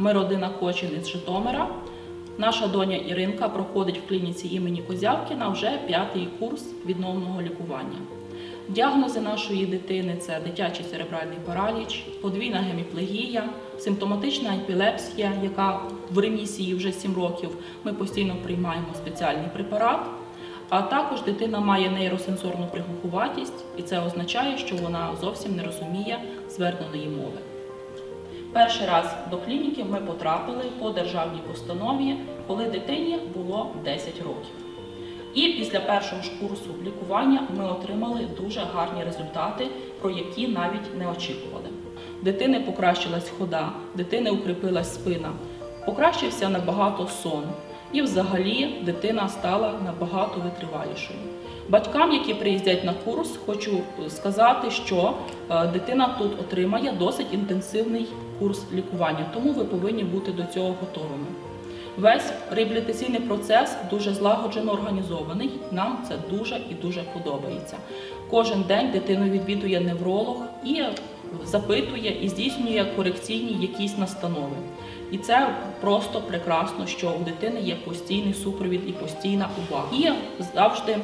Ми родина Кочин із Житомира. Наша доня Іринка проходить в клініці імені Козявкіна вже п'ятий курс відновного лікування. Діагнози нашої дитини це дитячий церебральний параліч, подвійна геміплегія, симптоматична епілепсія, яка в ремісії вже 7 років. Ми постійно приймаємо спеціальний препарат. А також дитина має нейросенсорну приглухуватість, і це означає, що вона зовсім не розуміє зверненої мови. Перший раз до клініки ми потрапили по державній постанові, коли дитині було 10 років. І після першого ж курсу лікування ми отримали дуже гарні результати, про які навіть не очікували. Дитини покращилась хода, дитини укріпилась спина, покращився набагато сон. І взагалі дитина стала набагато витривалішою. Батькам, які приїздять на курс, хочу сказати, що е, дитина тут отримає досить інтенсивний курс лікування, тому ви повинні бути до цього готовими. Весь реабілітаційний процес дуже злагоджено організований. Нам це дуже і дуже подобається. Кожен день дитину відвідує невролог і запитує і здійснює корекційні якісь настанови. І це просто прекрасно, що у дитини є постійний супровід і постійна увага. І завжди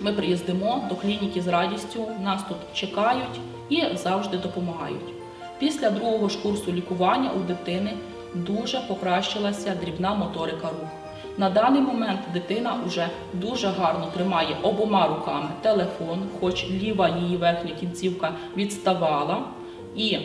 ми приїздимо до клініки з радістю, нас тут чекають і завжди допомагають. Після другого ж курсу лікування у дитини дуже покращилася дрібна моторика рук. На даний момент дитина вже дуже гарно тримає обома руками телефон, хоч ліва її верхня кінцівка відставала, і е,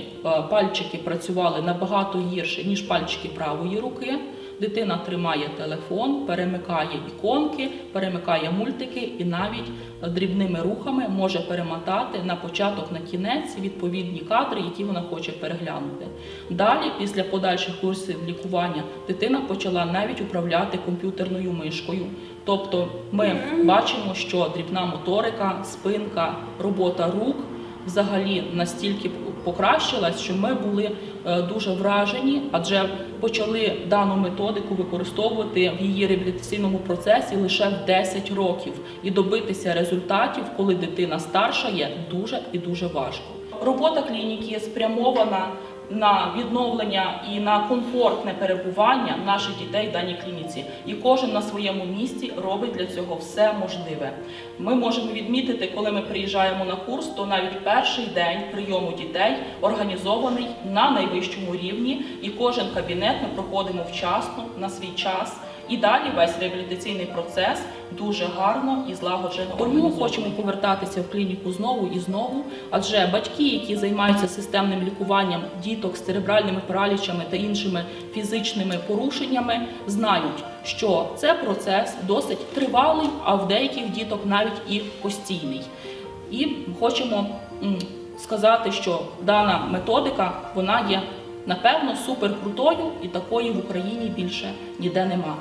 пальчики працювали набагато гірше, ніж пальчики правої руки. Дитина тримає телефон, перемикає іконки, перемикає мультики і навіть дрібними рухами може перемотати на початок на кінець відповідні кадри, які вона хоче переглянути. Далі, після подальших курсів лікування, дитина почала навіть управляти комп'ютерною мишкою. Тобто ми бачимо, що дрібна моторика, спинка, робота рук взагалі настільки покращилась, що ми були е, дуже вражені, адже почали дану методику використовувати в її реабілітаційному процесі лише в 10 років і добитися результатів, коли дитина старша, є дуже і дуже важко. Робота клініки спрямована на відновлення і на комфортне перебування наших дітей в даній клініці. І кожен на своєму місці робить для цього все можливе. Ми можемо відмітити, коли ми приїжджаємо на курс, то навіть перший день прийому дітей організований на найвищому рівні, і кожен кабінет ми проходимо вчасно на свій час. І далі весь реабілітаційний процес дуже гарно і злагоджено. Тому хочемо повертатися в клініку знову і знову, адже батьки, які займаються системним лікуванням діток з церебральними паралічами та іншими фізичними порушеннями, знають, що це процес досить тривалий, а в деяких діток навіть і постійний. І хочемо сказати, що дана методика вона є напевно суперкрутою і такої в Україні більше ніде нема.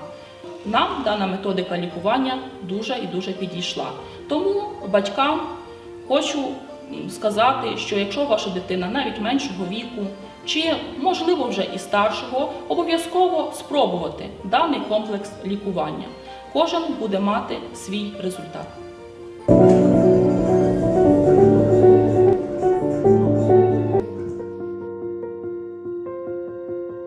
Нам дана методика лікування дуже і дуже підійшла. Тому батькам хочу сказати, що якщо ваша дитина навіть меншого віку, чи можливо вже і старшого, обов'язково спробувати даний комплекс лікування. Кожен буде мати свій результат.